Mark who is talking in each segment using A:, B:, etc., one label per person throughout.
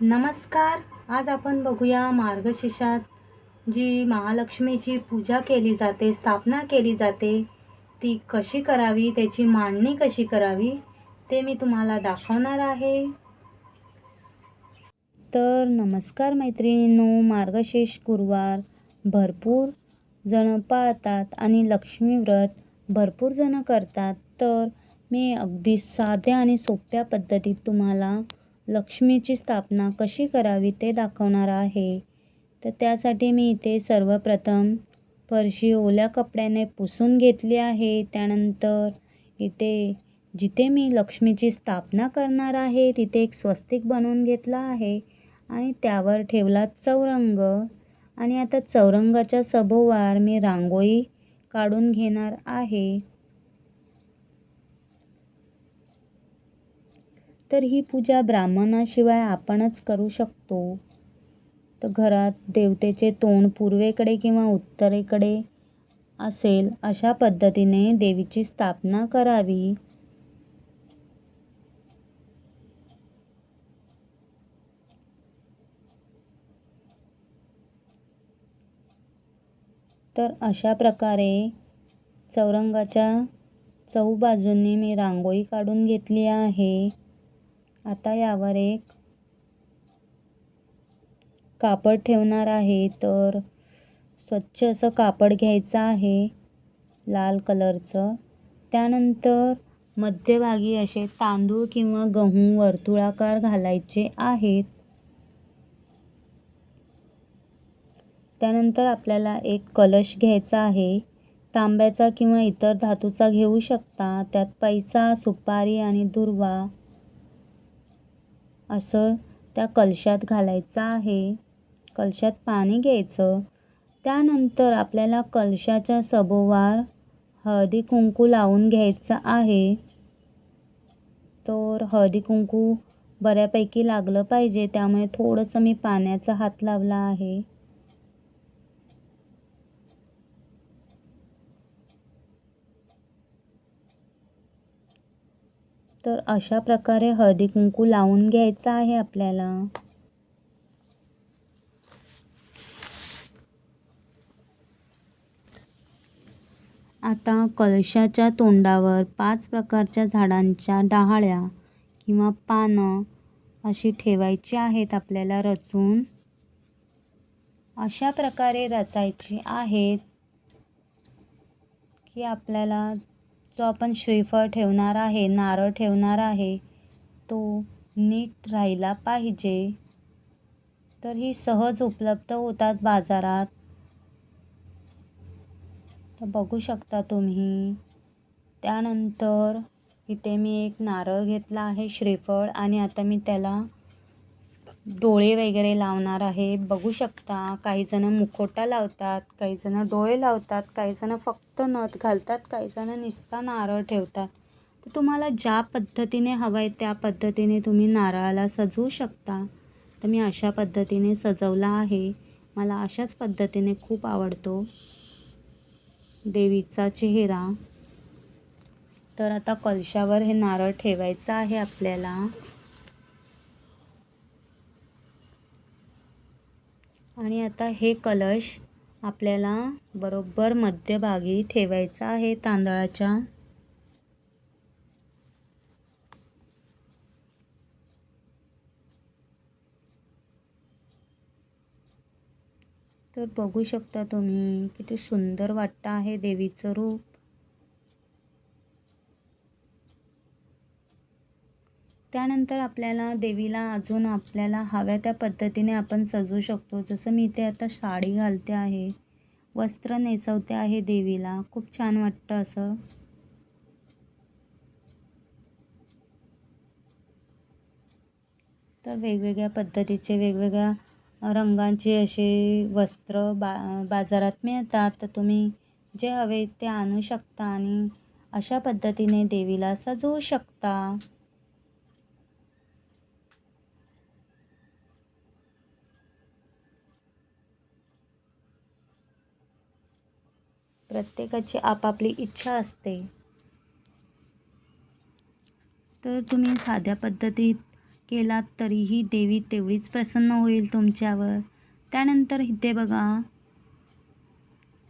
A: नमस्कार आज आपण बघूया मार्गशीर्षात. जी महालक्ष्मीची पूजा केली जाते स्थापना केली जाते ती कशी करावी त्याची मांडणी कशी करावी ते मी तुम्हाला दाखवणार आहे. तर नमस्कार मैत्रिणींनो मार्गशीर्ष गुरुवार भरपूर जणं पाळतात आणि लक्ष्मी व्रत भरपूर जणं करतात. तर मी अगदी साध्या आणि सोप्या पद्धतीत तुम्हाला लक्ष्मीची स्थापना कशी करावी ते दाखवणार आहे. तर त्यासाठी मी इथे सर्वप्रथम फरशी ओल्या कपड्याने पुसून घेतली आहे. त्यानंतर इथे जिथे मी लक्ष्मीची स्थापना करणार आहे तिथे एक स्वस्तिक बनवून घेतला आहे आणि त्यावर ठेवला चौरंग. आणि आता चौरंगाच्या सभोवार मी रांगोळी काढून घेणार आहे. तर ही पूजा ब्राह्मणाशिवाय आपणच करू शकतो. तर घरात देवतेचे तोंड पूर्वेकडे किंवा उत्तरेकडे असेल अशा पद्धतीने देवीची स्थापना करावी. तर अशा प्रकारे चौरंगाच्या चौबाजूंनी मी रांगोळी काढून घेतली आहे. आता यावर एक कापड ठेवणार आहे. तर स्वच्छ असं कापड घ्यायचं आहे लाल कलरचं. त्यानंतर मध्यभागी असे तांदूळ किंवा गहू वर्तुळाकार घालायचे आहेत. त्यानंतर आपल्याला एक कलश घ्यायचा आहे. तांब्याचा किंवा इतर धातूचा घेऊ शकता. त्यात पैसा सुपारी आणि दुर्वा असं त्या कलशात घालायचं आहे. कलशात पाणी घ्यायचं. त्यानंतर आपल्याला कलशाच्या सभोवार हळदी कुंकू लावून घ्यायचं आहे. तर हळदी कुंकू बऱ्यापैकी लागलं पाहिजे. त्यामुळे थोडंसं मी पाण्याचा हात लावला आहे. तर अशा प्रकारे हळदी कुंकू लावून घ्यायचं आहे आपल्याला. आता कलशाच्या तोंडावर पाच प्रकारच्या झाडांच्या डहाळ्या किंवा पानं अशी ठेवायची आहेत आपल्याला रचून. अशा प्रकारे रचायची आहेत की आपल्याला जो आपण श्रीफळ ठेवणार आहे नारळ ठेवणार आहे तो नीट राहिला पाहिजे. तर ही सहज उपलब्ध होतात बाजारात. तर बघू शकता तुम्ही. त्यानंतर इथे मी एक नारळ घेतला आहे श्रीफळ आणि आता मी त्याला डोळे वगैरे लावणार आहे. बघू शकता काही मुखोटा लावतात काही डोळे लावतात काही फक्त नथ घालतात काही जण निसता नारळ ठेवतात. तर तुम्हाला ज्या पद्धतीने हवं आहे त्या पद्धतीने तुम्ही नारळाला सजवू शकता. तर मी अशा पद्धतीने सजवला आहे. मला अशाच पद्धतीने खूप आवडतो. देवीचा चेहरा. तर आता कलशावर हे नारळ ठेवायचं आहे आपल्याला. आणि आता हे कलश आपल्याला बरोबर मध्यभागी ठेवायचा आहे तांदळाच्या. तर बघू शकता तुम्ही किती सुंदर वाटतं आहे देवीचं रूप. त्यानंतर आपल्याला देवीला अजून आपल्याला हव्या त्या पद्धतीने आपण सजवू शकतो. जसं मी इथे आता साडी घालते आहे वस्त्र नेसवते आहे देवीला. खूप छान वाटतं असं. तर वेगवेगळ्या पद्धतीचे वेगवेगळ्या रंगांचे असे वस्त्र बा बाजारात मिळतात. तर तुम्ही जे हवे ते आणू शकता आणि अशा पद्धतीने देवीला सजवू शकता. प्रत्येकाची आपापली इच्छा असते. तर तुम्ही साध्या पद्धतीत केलात तरीही देवी तेवढीच प्रसन्न होईल तुमच्यावर. त्यानंतर इथे बघा.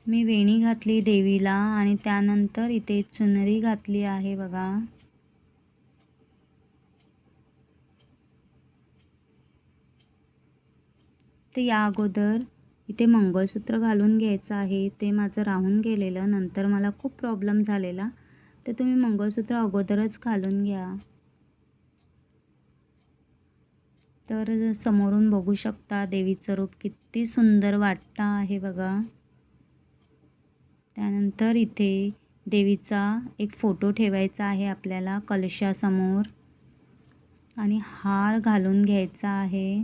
A: मी वेणी घातली देवीला आणि त्यानंतर इथे चुनरी घातली आहे बघा. तर या अगोदर इथे मंगळसूत्र घालून घ्यायचं आहे. ते माझं राहून गेलेलं. नंतर मला खूप प्रॉब्लेम झालेला. तर तुम्ही मंगळसूत्र अगोदरच घालून घ्या. तर समोरून बघू शकता देवीचं रूप किती सुंदर वाटतं आहे बघा. त्यानंतर इथे देवीचा एक फोटो ठेवायचा आहे आपल्याला कलशासमोर. आणि हार घालून घ्यायचा आहे.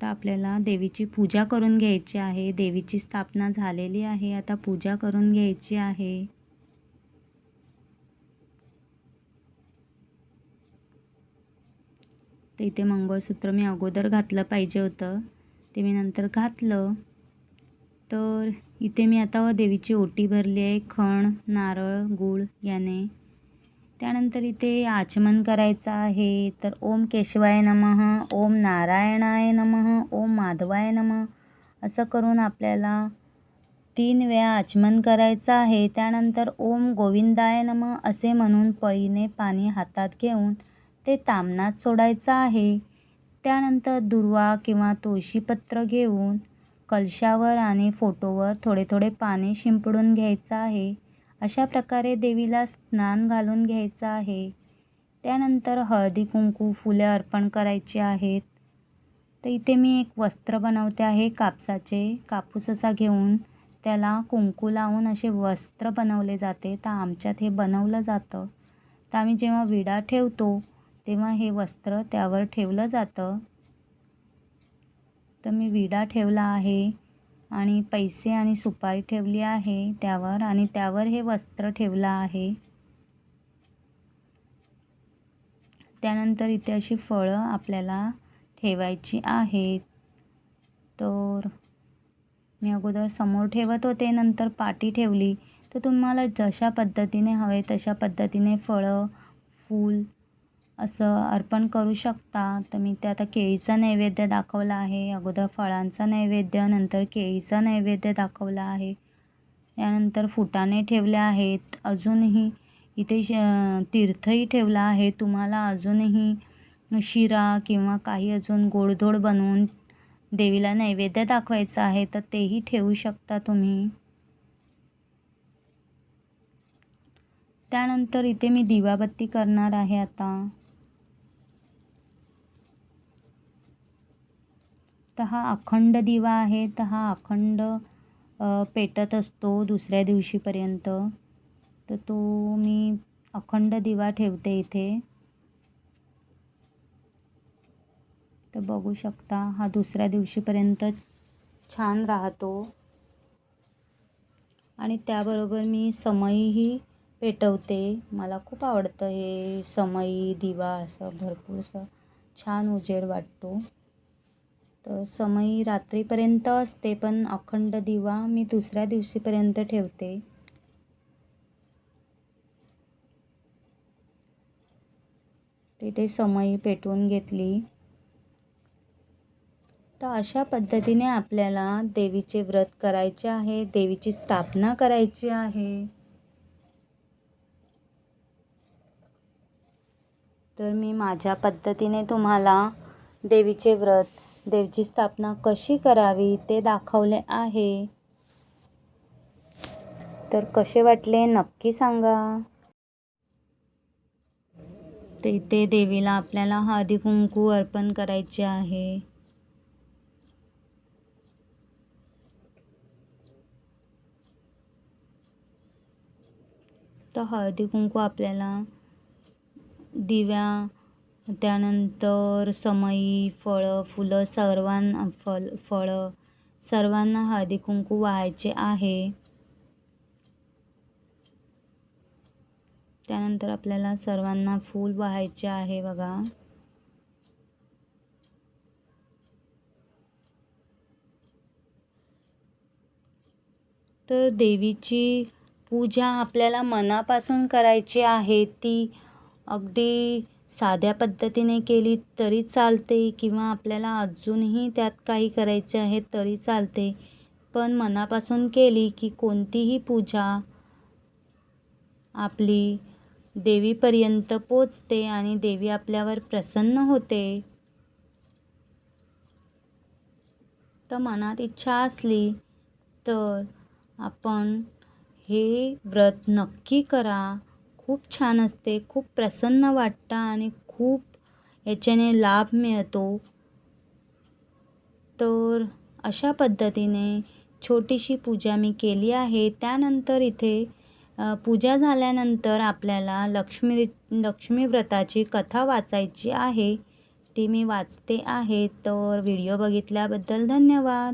A: आता आपल्याला देवीची पूजा करून घ्यायची आहे. देवीची स्थापना झालेली आहे. आता पूजा करून घ्यायची आहे. तर इथे मंगळसूत्र मी अगोदर घातलं पाहिजे होतं. ते मी नंतर घातलं. तर इथे मी आता देवीची ओटी भरली आहे. खण नारळ गूळ याने त्यानंतर इथे आचमन करायचं आहे. तर ओम केशवाय नमः ओम नारायणाय नमः ओम माधवाय नमः असं करून आपल्याला तीन वेळा आचमन करायचं आहे. त्यानंतर ओम गोविंदाय नमः असे म्हणून पळीने पाणी हातात घेऊन ते तामनात सोडायचं आहे. त्यानंतर दुर्वा किंवा तुळशीपत्र घेऊन कलशावर आणि फोटोवर थोडे थोडे पाणी शिंपडून घ्यायचं आहे. अशा प्रकारे देवीला स्नान घालून घ्यायचं आहे. त्यानंतर हळदी कुंकू फुले अर्पण करायची आहेत. तर इथे मी एक वस्त्र बनवते आहे कापसाचे. कापूस असा घेऊन त्याला कुंकू लावून असे वस्त्र बनवले जाते. तर आमच्यात हे बनवलं जातं. तर आम्ही जेव्हा विडा ठेवतो तेव्हा हे वस्त्र त्यावर ठेवलं जातं. तर मी विडा ठेवला आहे. आणि पैसे आणि सुपारी ठेवली आहे त्यावर आणि त्यावर हे वस्त्र ठेवलं आहे. त्यानंतर इथे अशी फळं आपल्याला ठेवायची आहेत. तर मी अगोदर समोर ठेवत होते नंतर पाटी ठेवली. तर तुम्हाला जशा पद्धतीने हवे तशा पद्धतीने फळं फूल असं अर्पण करू शकता. तर मी ते आता केळीचा नैवेद्य दाखवला आहे. अगोदर फळांचा नैवेद्य नंतर केळीचा नैवेद्य दाखवला आहे. त्यानंतर फुटाणे ठेवले आहेत. अजूनही इथे श तीर्थही ठेवला आहे. तुम्हाला अजूनही शिरा किंवा काही अजून गोडधोड बनवून देवीला नैवेद्य दाखवायचं आहे तर तेही ठेवू शकता तुम्ही. त्यानंतर इथे मी दिवाबत्ती करणार आहे आता. तर हा अखंड दिवा आहे तर हा अखंड पेटत असतो दुसऱ्या दिवशीपर्यंत. तर तो मी अखंड दिवा ठेवते इथे. तर बघू शकता हा दुसऱ्या दिवशीपर्यंत छान राहतो. आणि त्याबरोबर मी समईही पेटवते. मला खूप आवडतं हे समई दिवा असं भरपूर असं छान उजेड वाटतो. तर समई रात्रीपर्यंत असते पण अखंड दिवा मी दुसऱ्या दिवशीपर्यंत ठेवते. तिथे समई पेटवून घेतली. तर अशा पद्धतीने आपल्याला देवीचे व्रत करायचे आहे देवीची स्थापना करायची आहे. तर मी माझ्या पद्धतीने तुम्हाला देवीचे व्रत देवीची स्थापना कशी करावी ते दाखवले आहे. तर कसे वाटले नक्की सांगा. तिथे इथे देवीला आपल्याला हळदी कुंकू अर्पण करायचे आहे. तर हळदी कुंकू आपल्याला दिव्या त्यानंतर समई फळं फुलं सर्वांना फल फळं सर्वांना हळदी कुंकू व्हायचे आहे. त्यानंतर आपल्याला सर्वांना फूल व्हायचे आहे बघा. तर देवीची पूजा आपल्याला मनापासून करायची आहे ती अगदी साध्या पद्धतीने केली तरी चालते किंवा आपल्याला अजूनही त्यात काही करायचे आहे तरी चालते. पण मनापासून केली की कोणतीही पूजा आपली देवीपर्यंत पोचते आणि देवी आपल्यावर प्रसन्न होते. तर मनात इच्छा असली तर आपण हे व्रत नक्की करा. खूप छान असते खूप प्रसन्न वाटतं आणि खूप याच्याने लाभ मिळतो. तर अशा पद्धतीने छोटीशी पूजा मी केली आहे. त्यानंतर इथे पूजा झाल्यानंतर आपल्याला लक्ष्मी लक्ष्मीव्रताची कथा वाचायची आहे. ती मी वाचते आहे. तर व्हिडिओ बघितल्याबद्दल धन्यवाद.